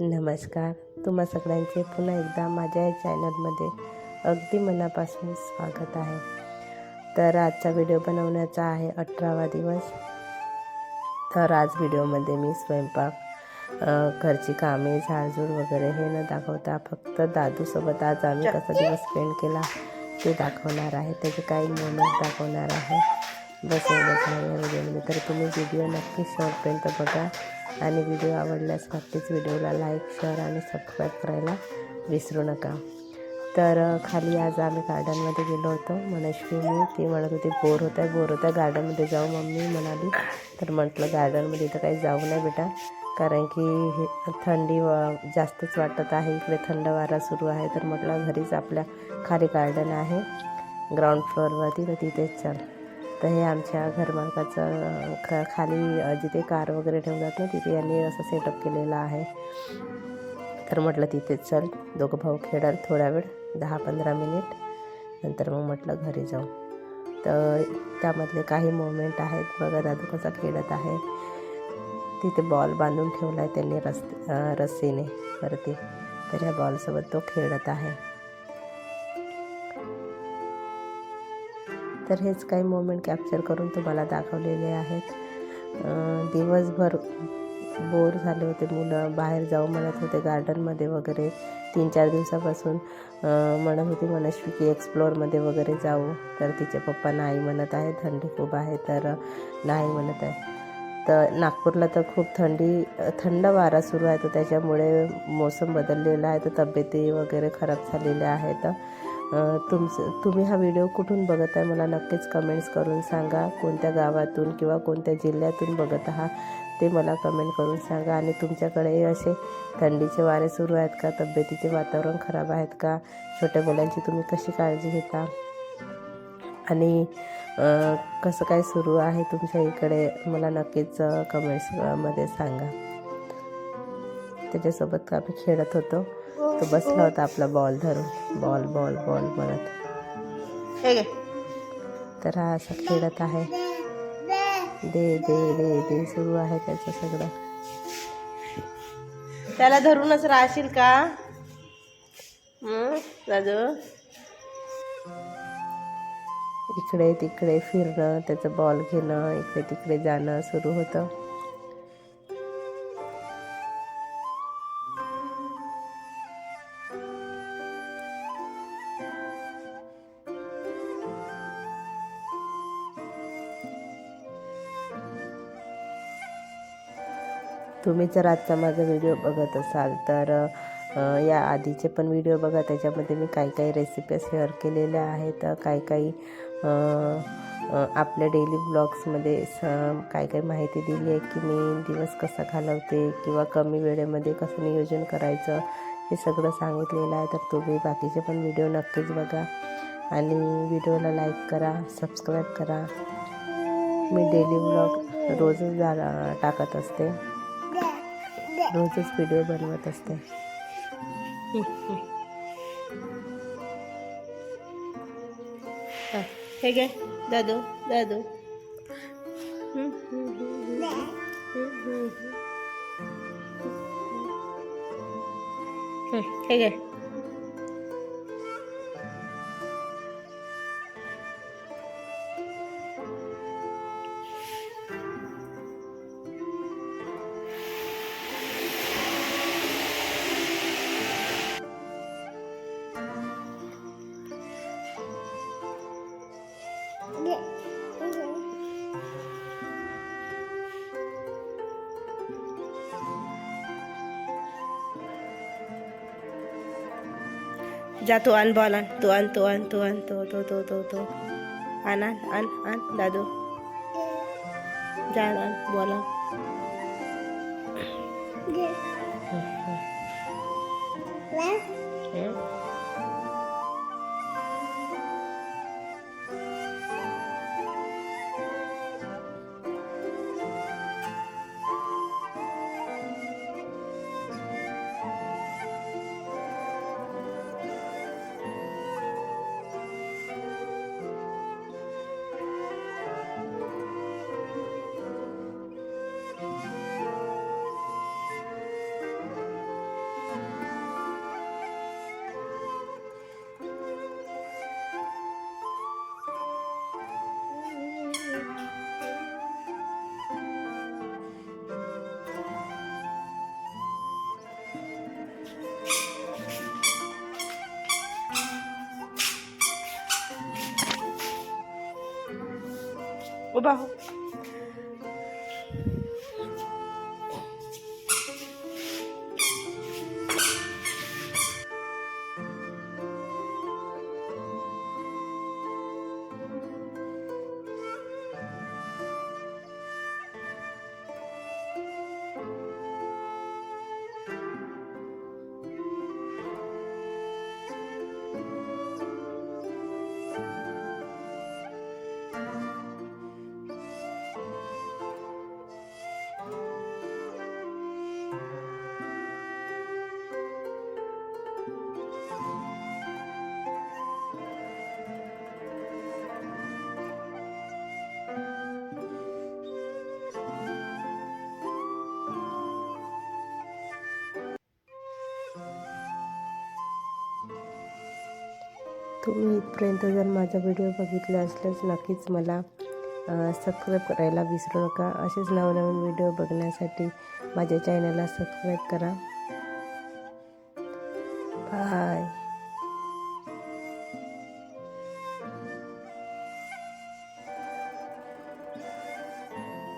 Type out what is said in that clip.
नमस्कार. तुम्हा सगळ्यांचे पुन्हा एकदा माझ्या या चॅनलमध्ये अगदी मनापासून स्वागत आहे. तर आजचा व्हिडिओ बनवण्याचा आहे अठरावा दिवस. तर आज व्हिडिओमध्ये मी स्वयंपाक घरची कामे झाडझूड वगैरे हे न दाखवता फक्त दादूसोबत आज आम्ही कसा दिवस स्पेंड केला ते दाखवणार आहे. त्याचे काही मोमेंट दाखवणार आहे. बस एवढंच आहे व्हिडिओमध्ये. तर तुम्ही व्हिडिओ नक्की शॉर्टपर्यंत बघा. आणि व्हिडिओ आवडल्यास नक्कीच व्हिडिओला लाईक शेअर आणि सबस्क्राईब करायला विसरू नका. तर खाली आज आम्ही गार्डनमध्ये गेलो होतो. मनस्वी मी ती म्हणत होती बोर होत आहे बोर होत आहे गार्डनमध्ये जाऊ मम्मी म्हणाली. तर म्हटलं गार्डनमध्ये इथं काही जाऊ नाही बेटा. कारण की हे थंडी व जास्तच वाटत आहे. इकडे थंड वारा सुरू आहे. तर म्हटलं घरीच आपल्या खाली गार्डन आहे. ग्राउंड फ्लोअरवरती तर तिथेच चल. तर हे आमच्या घरमालकाचं ख खाली जिथे कार वगैरे ठेवतात ना तिथे यांनी असं सेटअप केलेलं आहे. तर म्हटलं तिथेच चल दोघं भाऊ खेळाल थोडा वेळ दहा पंधरा मिनिट नंतर मग म्हटलं घरी जाऊ. तर त्यामधले काही मोमेंट आहेत. बघा दादू कसा खेळत आहे. तिथे बॉल बांधून ठेवला आहे त्यांनी रस् रस्सीने. वरती तर ह्या बॉलसोबत तो खेळत आहे. तर हेच काही मोमेंट कॅप्चर करून तुम्हाला दाखवलेले आहेत. दिवसभर बोर झाले होते मुलं. बाहेर जाऊ म्हणत होते गार्डनमध्ये वगैरे. तीन चार दिवसापासून म्हणत होती मनस्वी की एक्सप्लोअरमध्ये वगैरे जाऊ. तर तिचे पप्पा नाही म्हणत आहे थंडी खूप आहे तर नाही म्हणत आहे तर नागपूरला तर खूप थंडी थंड वारा सुरू आहे. तर त्याच्यामुळे मोसम बदललेला आहे. तर तब्येती वगैरे खराब झालेल्या आहेत. तुमचं तुम्ही हा व्हिडिओ कुठून बघत आहे मला नक्कीच कमेंट्स करून सांगा. कोणत्या गावातून किंवा कोणत्या जिल्ह्यातून बघत आहात ते मला कमेंट करून सांगा. आणि तुमच्याकडे असे थंडीचे वारे सुरू आहेत का? तब्येतीचे वातावरण खराब आहेत का? छोट्या मुलांची तुम्ही कशी काळजी घेता? आणि कसं काय सुरू आहे तुमच्या इकडे? मला नक्कीच कमेंट्समध्ये सांगा. त्याच्यासोबत आम्ही खेळत होतो? तो बसला होता आपला बॉल धरून. बॉल बॉल बॉल म्हणत हे तर हा असा खेळत आहे. दे दे दे दे. सुरू आहे त्याचं सगळं. त्याला धरूनच राहशील का? राजू? इकडे तिकडे फिरणं त्याचं बॉल घेणं इकडे तिकडे जाणं सुरू होतं. तुम्ही जर आजचा माझा व्हिडिओ बघत असाल तर या आधीचे पण व्हिडिओ बघा. त्याच्यामध्ये मी काही काही रेसिपीज शेअर केलेल्या आहेत. काही काही आपल्या डेली ब्लॉग्समध्ये स काय काय माहिती दिली आहे की मी दिवस कसा घालवते किंवा कमी वेळेमध्ये कसं नियोजन करायचं हे सगळं सांगितलेलं आहे. तर तुम्ही बाकीचे पण व्हिडिओ नक्कीच बघा. आणि व्हिडिओला लाईक करा सबस्क्राईब करा. मी डेली ब्लॉग रोजच जा टाकत असते. रोजच व्हिडिओ बनवत असते. हे घे दादू दादू. हे घे. जा तू आण बॉल आण तू आण तू आण तू आण तो तो तो तो तो आण आण आण आण दादू जा आण आण बॉल उभा हो तुम्ही इथपर्यंत जर माझा व्हिडिओ बघितला असल्यास नक्कीच मला सबस्क्राईब करायला विसरू नका. असेच नवनवीन व्हिडिओ बघण्यासाठी माझ्या चॅनलला सबस्क्राईब करा. बाय